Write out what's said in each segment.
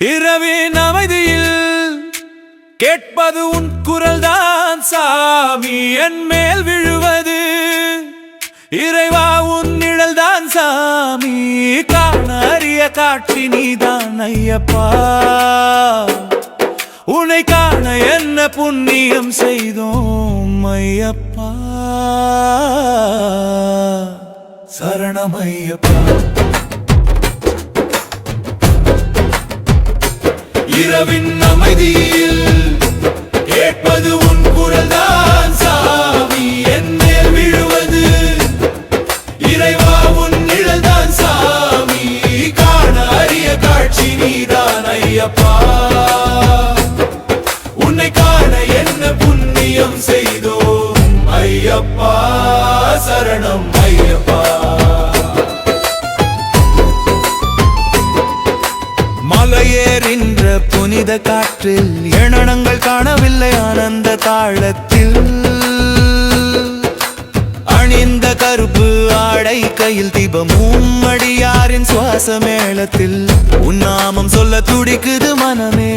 இரவின் அமைதியில் கேட்பது உன் குரல்தான் சாமி என் மேல் விழுவது. இறைவா உன் நிழல்தான் சாமி காணறிய காட்சி நீதான் ஐயப்பா. உன்னை காண என்ன புண்ணியம் செய்தோம் ஐயப்பா. சரணம் இரவின் அமைதியில் கேட்பது உன் குரல்தான் சாமி. என் மேல் விழுவது இறைவா உன் நிழல்தான் சாமி. காண அரிய காட்சி நீதான் ஐயப்பா. தீபமும் அடியாரின் சுவாச மேளத்தில் உன்னாமம் சொல்ல துடிக்குது மனமே.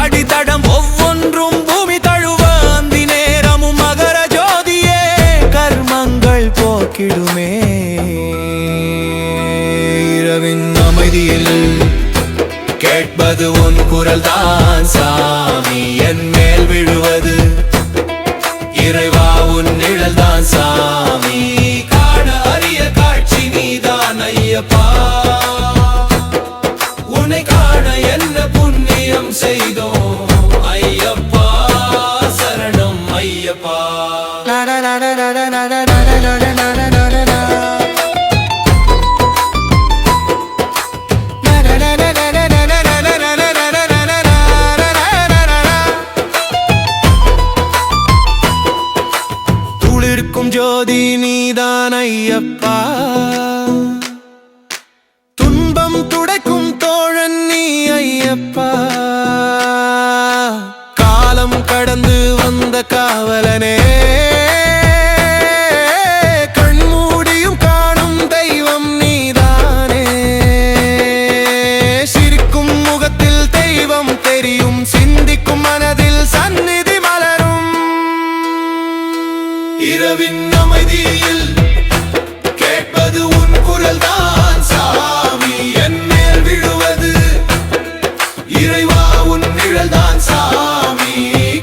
அடித்தடம் ஒவ்வொன்றும் பூமி தழுவ அந்தி நேரமும் மகர ஜோதியே கர்மங்கள் போக்கிடுமே. இரவின் அமைதியில் கேட்பது உன் குரல் தான் சாமி என் மேல் விழுவது. இறைவா உன் நிழல் தான் சாமி. உன்னை காண என்ன புண்ணியம் செய்தோம்? ஐயப்பா சரணம் ஐயப்பா. துளிர்க்கும் ஜோதி நீதான் ஐயப்பா. இரவின் அமைதியில் கேட்பது உன் குரல் தான் சாமி என் மேல் விழுவது இறைவா உன் நிழல் தான் சாமி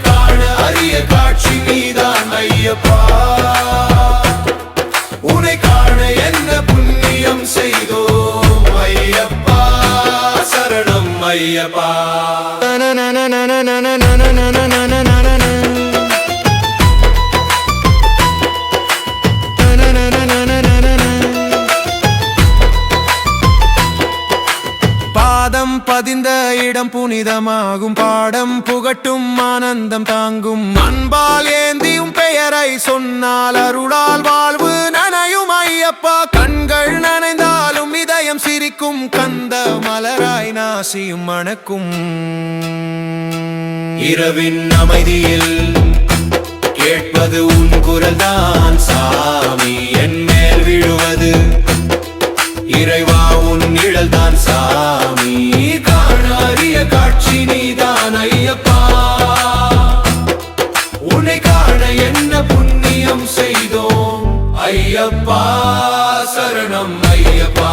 காண அரிய காட்சி நீதான் ஐயப்பா உன்னை காண என்ன புண்ணியம் செய்தோம் ஐயப்பா சரணம் ஐயப்பா பாதம் பதிந்த இடம் புனிதமாகும். பாடம் புகட்டும் ஆனந்தம் தாங்கும். அன்பால் ஏந்தியும் பெயரை சொன்னால் அருளால் வாழ்வு நனையும் ஐயப்பா. கண்கள் நனைந்தாலும் இதயம் சிரிக்கும். கந்த மலராய் நாசியும் மணக்கும். இரவின் அமைதியில் கேட்பது உன் குரல் தான் சாமி என் மேல் விழுவது உன்னை காண என்ன புண்ணியம் செய்தோம்? ஐயப்பா சரணம் ஐயப்பா.